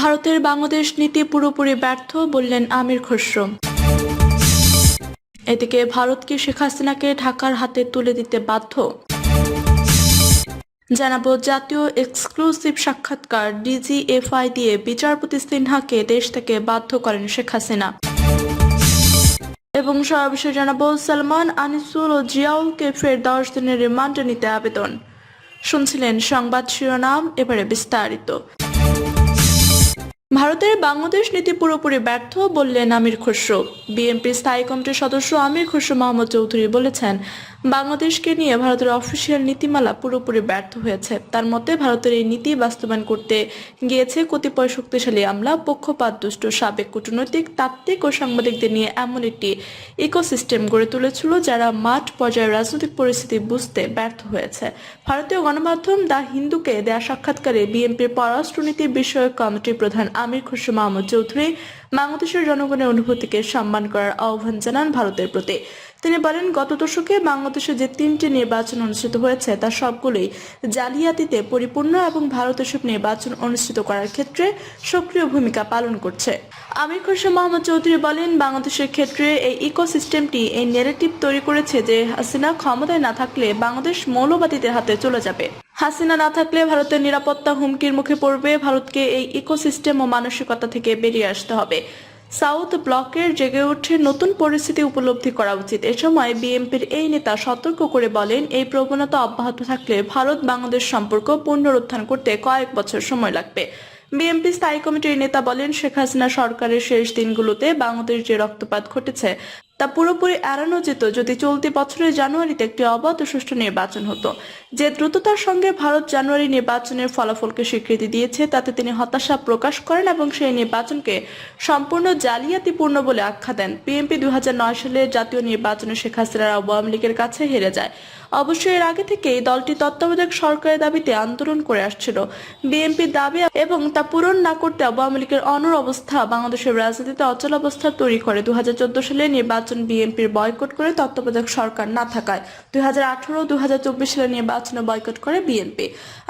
ভারতের বাংলাদেশ নীতি পুরোপুরি ব্যর্থ বললেন আমির খসরু। এদিকে ভারত কি শেখ হাসিনাকে ঢাকার হাতে তুলে দিতে বাধ্য? জানাব জাতীয় এক্সক্লুসিভ সাক্ষাৎকার ডিজিএফআই দিয়ে বিচারপতি সিনহাকে দেশ থেকে বাধ্য করেন শেখ হাসিনা। এবং সর্বশেষ জানাব সালমান, আনিসুল ও জিয়াউলকে ফের দশ দিনের রিমান্ডে নিতে আবেদন। শুনছিলেন সংবাদ শিরোনাম, এবারে বিস্তারিত। ভারতের বাংলাদেশ নীতি পুরোপুরি ব্যর্থ বললেন আমির খসরু। বিএনপির স্থায়ী কমিটির সদস্য আমির খসরু মোহাম্মদ চৌধুরী বলেছেন, বাংলাদেশকে নিয়ে ভারতের অফিসিয়াল নীতিমালা পুরোপুরি ব্যর্থ হয়েছে। তার মতে, ভারতের এই নীতি বাস্তবায়ন করতে গিয়েছে কতিপয় শক্তিশালী আমলা, পক্ষপাত, দুষ্ট, সাবেক কূটনৈতিক, তাত্ত্বিক ও সাংবাদিকদের নিয়ে এমন একটি ইকোসিস্টেম গড়ে তুলেছিল যারা মাঠ পর্যায়ে রাজনৈতিক পরিস্থিতি বুঝতে ব্যর্থ হয়েছে। ভারতীয় গণমাধ্যম দা হিন্দুকে দেয়া সাক্ষাৎকারে বিএনপির পররাষ্ট্রনীতি বিষয়ক কমিটির প্রধান আমির খসরু মাহমুদ চৌধুরী বাংলাদেশের জনগণের অনুভূতিকে সম্মান করার আহ্বান জানান ভারতের প্রতি। তিনি বলেন, গত দশকে বাংলাদেশে যে তিনটি নির্বাচন অনুষ্ঠিত হয়েছে, তা সবগুলোই জালিয়াতিতে পরিপূর্ণ এবং ভারত এসব নির্বাচন অনুষ্ঠিত করার ক্ষেত্রে সক্রিয় ভূমিকা পালন করছে। আমির খসরু মোহাম্মদ চৌধুরী বলেন, বাংলাদেশের ক্ষেত্রে এই ইকোসিস্টেমটি এই নেগেটিভ তৈরি করেছে যে হাসিনা ক্ষমতায় না থাকলে বাংলাদেশ মৌলবাদীদের হাতে চলে যাবে। হাসিনা না থাকলে ভারতের নিরাপত্তা হুমকির মুখে পড়বে। ভারতকে এই ইকোসিস্টেম ও মানসিকতা থেকে বেরিয়ে আসতে হবে। সাউথ ব্লকের জেগে উঠে নতুন পরিস্থিতি উপলব্ধি করা উচিত। এ সময় বিএনপির এই নেতা সতর্ক করে বলেন, এই প্রবণতা অব্যাহত থাকলে ভারত বাংলাদেশ সম্পর্ক পুনরুত্থান করতে কয়েক বছর সময় লাগবে। বিএনপি স্থায়ী কমিটির নেতা বলেন, শেখ হাসিনা সরকারের শেষ দিনগুলোতে বাংলাদেশ যে রক্তপাত ঘটেছে তা পুরোপুরি এড়ানো যেত যদি চলতি বছরের জানুয়ারিতে একটি অবাধ ও সুষ্ঠু নির্বাচন হতো। যে দ্রুততার সঙ্গে ভারত জানুয়ারি নির্বাচনের ফলাফলকে স্বীকৃতি দিয়েছে, তাতে তিনি হতাশা প্রকাশ করেন এবং সেই নির্বাচনকে সম্পূর্ণ জালিয়াতিপূর্ণ বলে আখ্যা দেন। পিএমপি দুই হাজার নয় সালে জাতীয় নির্বাচনে শেখ হাসিনার আওয়ামী লীগের কাছে হেরে যায়। অবশ্য এর আগে থেকেই দলটি তত্ত্বাবধায়ক সরকারের দাবিতে আন্দোলন করে আসছিল। বিএনপির দাবি এবং তা পূরণ না করতে আওয়ামী লীগের অনর অবস্থা বাংলাদেশের রাজনীতিতে অচল অবস্থা তৈরি করে। দু সালে নির্বাচন বিএনপির বয়কট করে তত্ত্বাবধায়ক সরকার না থাকায় দুই হাজার আঠারো দু সালে নির্বাচনে বয়কট করে বিএনপি।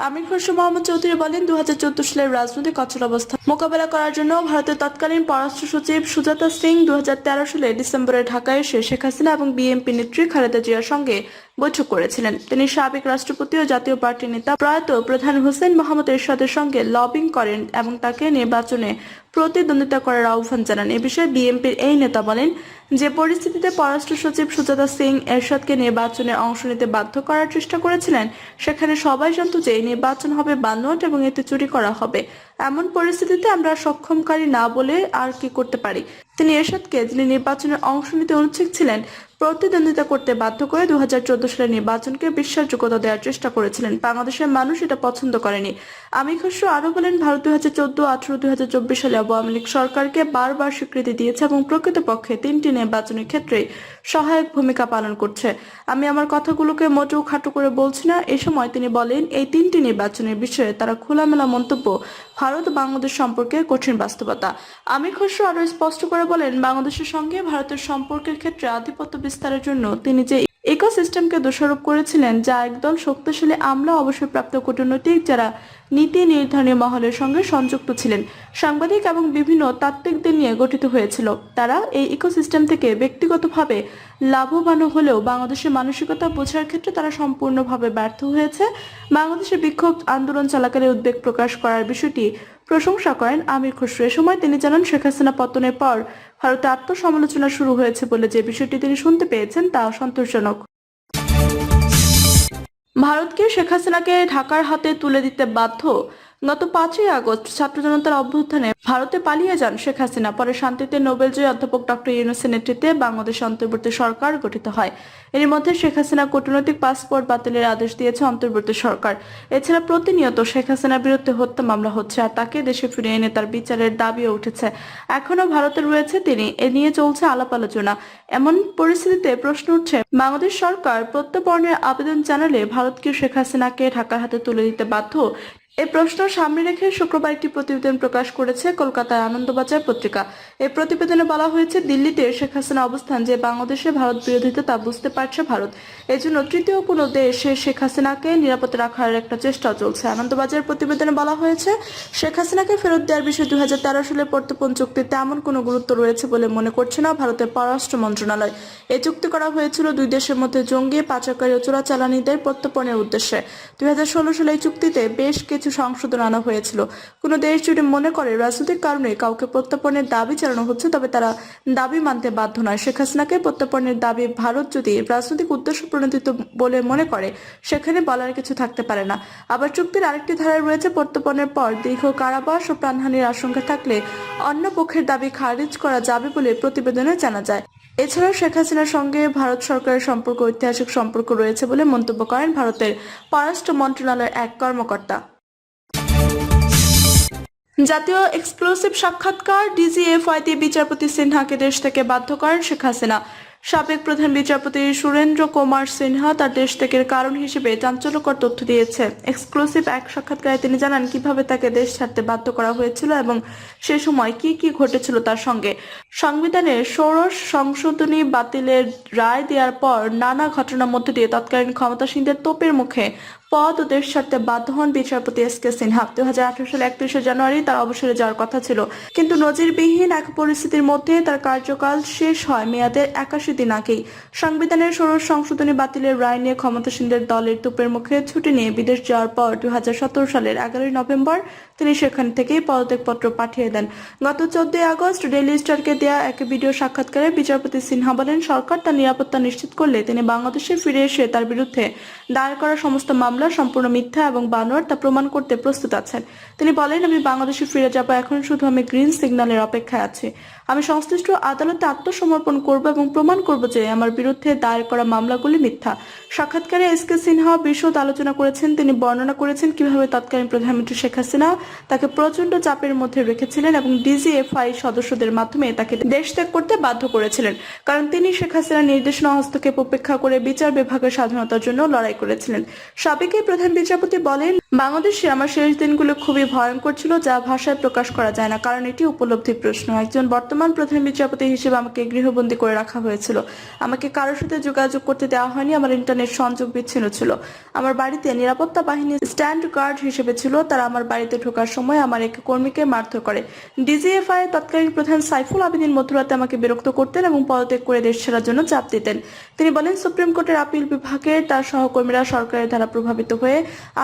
আমির খসরু মোহাম্মদ চৌধুরী বলেন দু হাজার চোদ্দ সালের রাজনৈতিক অচল অবস্থা মোকাবেলা করার জন্য ভারতের তৎকালীন পররাষ্ট্র সচিব সুজাতা সিং দুই হাজার তেরো সালে ডিসেম্বরে ঢাকায় এসে শেখ হাসিনা এবং বিএনপি নেত্রী খালেদা জিয়ার সঙ্গে বৈঠক করেছিলেন। তিনি সাবেক রাষ্ট্রপতি ও জাতীয় পার্টি নেতা। প্রয়াত প্রধান হোসেন মোহাম্মদ এরশাদের সঙ্গে লবিং করেন এবং তাকে নির্বাচনে প্রতিদ্বন্দ্বিতা করার আহ্বান জানান। এ বিষয়ে বিএনপির এই নেতা বলেন, যে পরিস্থিতিতে পররাষ্ট্র সচিব সুজাতা সিং এরশাদকে নির্বাচনে অংশ নিতে বাধ্য করার চেষ্টা করেছিলেন, সেখানে সবাই জানত যে নির্বাচন হবে বানোয়াট এবং এতে চুরি করা হবে। এমন পরিস্থিতিতে আমরা সক্ষমকারী না বলে আর কি করতে পারি? তিনি এরশাদকে যিনি নির্বাচনে অংশ নিতে অনুচ্ছেদ ছিলেন প্রতিদ্বন্দ্বিতা করতে বাধ্য করে দু সালের নির্বাচনকে বিশ্বাসযোগ্যতা দেওয়ার চেষ্টা করেছিলেন। বাংলাদেশের মানুষ এটা পছন্দ করেনি। আমি খসরু আরও বলেন, ভারত দুই হাজার চোদ্দ, আঠারো দুই হাজার চব্বিশ সালে আওয়ামী লীগ সরকারকে বারবার স্বীকৃতি দিয়েছে এবং প্রকৃতপক্ষে তিনটি নির্বাচনের ক্ষেত্রে সহায়ক ভূমিকা পালন করছে। আমি আমার কথাগুলোকে মোটেও খাটো করে বলছি না। এ সময় তিনি বলেন, এই তিনটি নির্বাচনের বিষয়ে তারা খোলামেলা মন্তব্য ভারত বাংলাদেশ সম্পর্কে কঠিন বাস্তবতা। আমি খসরু আরও স্পষ্ট করে বলেন, বাংলাদেশের সঙ্গে ভারতের সম্পর্কের ক্ষেত্রে আধিপত্য বিস্তারের জন্য তিনি যে ইকোসিস্টেমকে দোষারোপ করেছিলেন, যা একদল শক্তিশালী আমলা অবসরপ্রাপ্ত কূটনৈতিক যারা নীতি নির্ধারণী মহলের সঙ্গে সংযুক্ত ছিলেন। সাংবাদিক এবং বিভিন্ন তাত্ত্বিকদের নিয়ে গঠিত হয়েছিল। তারা এই ইকোসিস্টেম থেকে ব্যক্তিগতভাবে লাভবান হলেও বাংলাদেশের মানসিকতা বোঝার ক্ষেত্রে তারা সম্পূর্ণভাবে ব্যর্থ হয়েছে। বাংলাদেশের বিক্ষোভ আন্দোলন চলাকালে উদ্বেগ প্রকাশ করার বিষয়টি প্রশংসা করেন আমির খসরু। এ সময় তিনি জানান, শেখ হাসিনা পতনের পর ভারতে আত্মসমালোচনা শুরু হয়েছে বলে যে বিষয়টি তিনি শুনতে পেয়েছেন তা সন্তোষজনক। ভারতকে শেখ হাসিনাকে ঢাকার হাতে তুলে দিতে বাধ্য গত পাঁচই আগস্ট ছাত্র জনতার অভ্যুত্থানে ভারতে পালিয়ে যান শেখ হাসিনা। পরে শান্তিতে নোবেলজয়ী অধ্যাপক ডক্টর ইউনুসের নেতৃত্বে বাংলাদেশ অন্তর্বর্তী সরকার গঠিত হয়। এর মধ্যে শেখ হাসিনা কূটনৈতিক পাসপোর্ট বাতিলের আদেশ দিয়েছে অন্তর্বর্তী সরকার। এছাড়া প্রতিনিয়ত শেখ হাসিনার বিরুদ্ধে হত্যা মামলা হচ্ছে আর তাকে দেশে ফিরিয়ে এনে তার বিচারের দাবিও উঠেছে। এখনও ভারতে রয়েছে তিনি। এ নিয়ে চলছে আলাপ আলোচনা। এমন পরিস্থিতিতে প্রশ্ন উঠছে, বাংলাদেশ সরকার প্রত্যর্পণের আবেদন জানালে ভারত কি শেখ হাসিনাকে ঢাকার হাতে তুলে দিতে বাধ্য? এই প্রশ্ন সামনে রেখে শুক্রবার একটি প্রতিবেদন প্রকাশ করেছে কলকাতার আনন্দবাজার পত্রিকা। এই প্রতিবেদনে বলা হয়েছে, দিল্লিতে শেখ হাসিনা অবস্থান যে বাংলাদেশে ভারত বিরোধিতা, তা বুঝতে পারছে ভারত। এজন্য তৃতীয় কোনো দেশে শেখ হাসিনাকে নিরাপদে রাখার একটা চেষ্টা চলছে। আনন্দবাজার প্রতিবেদনে বলা হয়েছে, শেখ হাসিনাকে ফেরত দেওয়ার বিষয়ে দুই হাজার তেরো সালে প্রত্যর্পণ চুক্তিতে এমন কোনো গুরুত্ব রয়েছে বলে মনে করছে না ভারতের পররাষ্ট্র মন্ত্রণালয়। এই চুক্তি করা হয়েছিল দুই দেশের মধ্যে জঙ্গি, পাচারকারী ও চোরাচালানিদের প্রত্যর্পণের উদ্দেশ্যে। দুই হাজার ষোলো সালে এই চুক্তিতে বেশ কিছু সংশোধন আনা হয়েছিল। কোনো দেশ যদি মনে করে রাজনৈতিক কারণে কাউকে প্রত্যর্পণের দাবি চালানো হচ্ছে, তবে তারা দাবি মানতে বাধ্য নয়। শেখ হাসিনাকে প্রত্যর্পণের দাবি ভারত যদি রাজনৈতিক উদ্দেশ্য প্রণোদিত বলে মনে করে, সেখানে বলার কিছু থাকতে পারে না। আবার চুক্তির আরেকটি ধারায় রয়েছে প্রত্যর্পণের পর দীর্ঘ কারাবাস ও প্রাণহানির আশঙ্কা থাকলে অন্য পক্ষের দাবি খারিজ করা যাবে বলে প্রতিবেদনে জানা যায়। এছাড়াও শেখ হাসিনার সঙ্গে ভারত সরকারের সম্পর্ক, ঐতিহাসিক সম্পর্ক রয়েছে বলে মন্তব্য করেন ভারতের পররাষ্ট্র মন্ত্রণালয়ের এক কর্মকর্তা। জাতীয় এক্সক্লুসিভ সাক্ষাৎকার ডিজিএফআই দিয়ে বিচারপতি সিনহাকে দেশ থেকে বাধ্য করেন শেখ হাসিনা। সাবেক প্রধান বিচারপতি সুরেন্দ্র কুমার সিনহা তার দেশ থেকে কারণ হিসেবে চাঞ্চল্যকর তথ্য দিয়েছে। এক্সক্লুসিভ এক সাক্ষাৎকারে তিনি জানান, কীভাবে তাকে দেশ ছাড়তে বাধ্য করা হয়েছিল এবং সে সময় কি কি ঘটেছিল তার সঙ্গে। সংবিধানে ষোড়শ সংশোধনী বাতিলের রায় দেওয়ার পর নানা ঘটনার মধ্যে দিয়ে তৎকালীন ক্ষমতাসীনদের তোপের মুখে পদ ও দেশ ছাড়তে বাধ্য হন বিচারপতি এস কে সিনহা। দু আঠারো সালে একত্রিশে জানুয়ারি তার অবসরে যাওয়ার কথা ছিল। কিন্তু নজিরবিহীন এক পরিস্থিতির মধ্যে তার কার্যকাল শেষ হয় মেয়াদের একাশি দিন আগেই। সংবিধানের ষোড়শ সংশোধনী বাতিলের রায় নিয়ে ক্ষমতাসীনদের দলের তোপের মুখে ছুটি নিয়ে বিদেশ যাওয়ার পর দু হাজার সতেরো সালের এগারোই নভেম্বর তিনি সেখান থেকেই পদত্যাগপত্র পাঠিয়ে দেন। গত চোদ্দই আগস্ট ডেইলি স্টারকে দেয়া এক ভিডিও সাক্ষাৎকারে বিচারপতি সিনহা বলেন, সরকার তার নিরাপত্তা নিশ্চিত করলে তিনি বাংলাদেশে ফিরে এসে তার বিরুদ্ধে দায়ের করা সমস্ত মামলা সম্পূর্ণ মিথ্যা এবং বানোয়ার তা প্রমাণ করতে প্রস্তুত আছেন। তিনি বলেন, আমি বাংলাদেশে ফিরে যাব, এখন শুধু আমি গ্রিন সিগন্যালের অপেক্ষায় আছি। আমি সংশ্লিষ্ট আদালতে আত্মসমর্পণ করব এবং প্রমাণ করব যে আমার বিরুদ্ধে দায়ের করা মামলাগুলি মিথ্যা। সাক্ষাৎকারে এস কে সিনহা বিশদ আলোচনা করেছেন। তিনি বর্ণনা করেছেন কীভাবে তৎকালীন প্রধানমন্ত্রী শেখ হাসিনা তাকে প্রচণ্ড চাপের মধ্যে রেখেছিলেন এবং ডিজিএফআই সদস্যদের মাধ্যমে তাকে দেশ ত্যাগ করতে বাধ্য করেছিলেন। কারণ তিনি শেখ হাসিনার নির্দেশনা হস্তক্ষেপ উপেক্ষা করে বিচার বিভাগের স্বাধীনতার জন্য লড়াই করেছিলেন। সাবেক প্রধান বিচারপতি বলেন বাংলাদেশে আমার শেষ দিনগুলো খুবই ভয়ঙ্কর ছিল, যা ভাষায় প্রকাশ করা যায় না, কারণ এটি উপলব্ধি প্রশ্ন। একজন বর্তমান প্রধান বিচারপতি হিসেবে আমাকে গৃহবন্দী করে রাখা হয়েছিল। আমাকে কারোর সাথে যোগাযোগ করতে দেওয়া হয়নি, আমার ইন্টারনেট সংযোগ বিচ্ছিন্ন ছিল। আমার বাড়িতে নিরাপত্তা বাহিনী স্ট্যান্ড গার্ড হিসেবে ছিল, তারা আমার বাড়িতে ঢোকার সময় আমার এক কর্মীকে মারধর করে। ডিজিএফআই তৎকালীন প্রধান সাইফুল আবেদিন মধ্যরাতে আমাকে বিরক্ত করতেন এবং পদত্যাগ করে দেশ ছাড়ার জন্য চাপ দিতেন। তিনি বলেন, সুপ্রিম কোর্টের আপিল বিভাগের তার সহকর্মীরা সরকারের দ্বারা প্রভাবিত হয়ে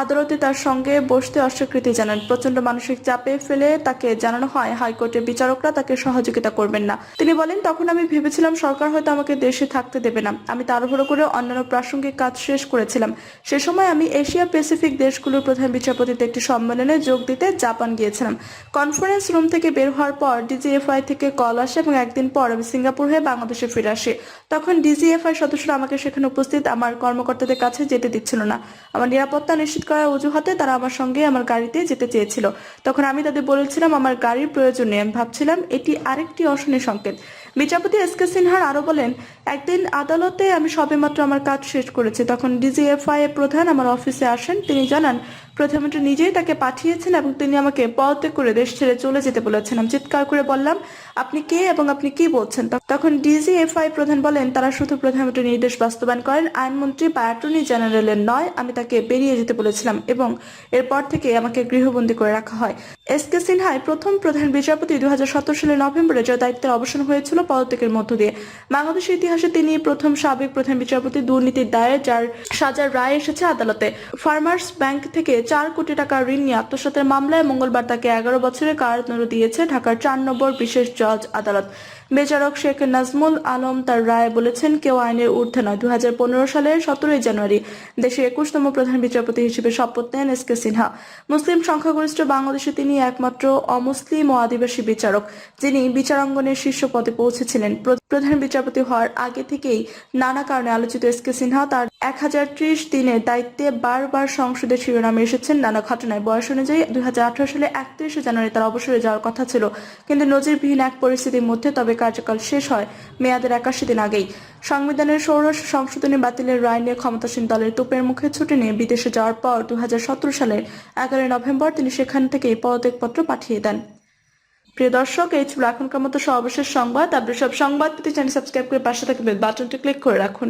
আদালতে তার সঙ্গে বসতে অস্বীকৃতি জানান। প্রচণ্ড মানসিক চাপে ফেলে তাকে জানানো হয়। হাইকোর্টের বিচারকরা তাকে সহযোগিতা করবেন না। তিনি বলেন, তখন আমি ভেবেছিলাম সরকার হয়তো আমাকে দেশে থাকতে দেবে না। আমি তাড়াহুড়ো করে অন্যান্য প্রাসঙ্গিক কাজ শেষ করেছিলাম। সে সময় আমি এশিয়া প্যাসিফিক দেশগুলোর প্রধান বিচারপতিতে একটি সম্মেলনে যোগ দিতে জাপান গিয়েছিলাম। কনফারেন্স রুম থেকে বের হওয়ার পর ডিজিএফআই থেকে কল আসে এবং একদিন পর আমি সিঙ্গাপুর হয়ে বাংলাদেশে ফিরে আসি। তখন ডিজিএফআই সদস্যরা আমাকে সেখানে উপস্থিত আমার কর্মকর্তাদের কাছে যেতে দিচ্ছিল না। আমার নিরাপত্তা নিশ্চিত করার অজুহাতে তারা আমার সঙ্গে আমার গাড়িতে যেতে চেয়েছিল। তখন আমি তাদের বলেছিলাম, আমার গাড়ির প্রয়োজন নেই। আমি ভাবছিলাম, এটি আরেকটি অশনি সংকেত। বিচারপতি এস কে সিনহার আরও বলেন, একদিন আদালতে আমি সবেমাত্র আমার কাজ শেষ করেছি। তখন ডিজিএফআই এর প্রধান আমার অফিসে আসেন। তিনি জানান, প্রধানমন্ত্রী নিজেই তাকে পাঠিয়েছেন এবং তিনি আমাকে পদত্যাগ করে দেশ ছেড়ে চলে যেতে বলেছেন। আমি চিৎকার করে বললাম, আপনি কে এবং আপনি কি বলছেন? তখন ডিজিএফআই প্রধান বলেন, তারা শুধু প্রধানমন্ত্রীর নির্দেশ বাস্তবায়ন করেন। আইনমন্ত্রী বা অ্যাটর্নি জেনারেলের নয়, আমি তাকে বেরিয়ে যেতে বলেছিলাম এবং এরপর থেকে আমাকে গৃহবন্দী করে রাখা হয়। এস কে সিনহাই প্রথম প্রধান বিচারপতি দু সালের নভেম্বরে যার দায়িত্বের অবসান হয়েছিল পদত্যাগের মধ্য দিয়ে। বাংলাদেশের ইতিহাসে তিনি প্রথম সাবেক প্রধান বিচারপতি দুর্নীতির দায়ে, যার সাজার রায় এসেছে আদালতে। ফার্মার্স ব্যাংক থেকে চার কোটি টাকা ঋণ নিয়ে আত্মসাতের মামলায় মঙ্গলবার তাকে এগারো বছরের কারাদণ্ড দিয়েছে ঢাকার চার নম্বর বিশেষ জজ আদালত। বেচারক শেখ নাজমুল আলম তার রায় বলেছেন, কেউ আইনের ঊর্ধ্বে নয়। দু সালের সতেরোই জানুয়ারি দেশের একুশতম প্রধান বিচারপতি হিসেবে শপথ নেন এস কে সিনহা। মুসলিম সংখ্যাগরিষ্ঠ বাংলাদেশে তিনি একমাত্র অমুসলিম ও আদিবাসী বিচারক, যিনি বিচারাঙ্গনের শীর্ষ পদে পৌঁছেছিলেন। প্র- প্রধান বিচারপতি হওয়ার আগে থেকেই নানা কারণে আলোচিত এস কে সিনহা তার এক দায়িত্বে বারবার সংসদের শিরোনামে এসেছেন নানা ঘটনায়। বয়স অনুযায়ী দুই হাজার আঠারো সালে একত্রিশে জানুয়ারি তার অবসরে যাওয়ার কথা ছিল। কিন্তু নজিরবিহীন এক পরিস্থিতির মধ্যে তবে কার্যকাল শেষ হয় মেয়াদের একাশি দিন আগেই। সংবিধানের ষোড়শ সংশোধনী বাতিলের রায় নিয়ে ক্ষমতাসীন দলের তোপের মুখে ছুটি নিয়ে বিদেশে যাওয়ার পর দু হাজার সতেরো সালের এগারোই নভেম্বর তিনি সেখান থেকেই পদত্যাগপত্র পাঠিয়ে দেন। প্রিয় দর্শক, এই ছিল এখনকার মতো সর্বশেষ সংবাদ। আপনার সব সংবাদ পেতে চ্যানেল সাবস্ক্রাইব করে পাশে থাকবে বাটনটি ক্লিক করে রাখুন।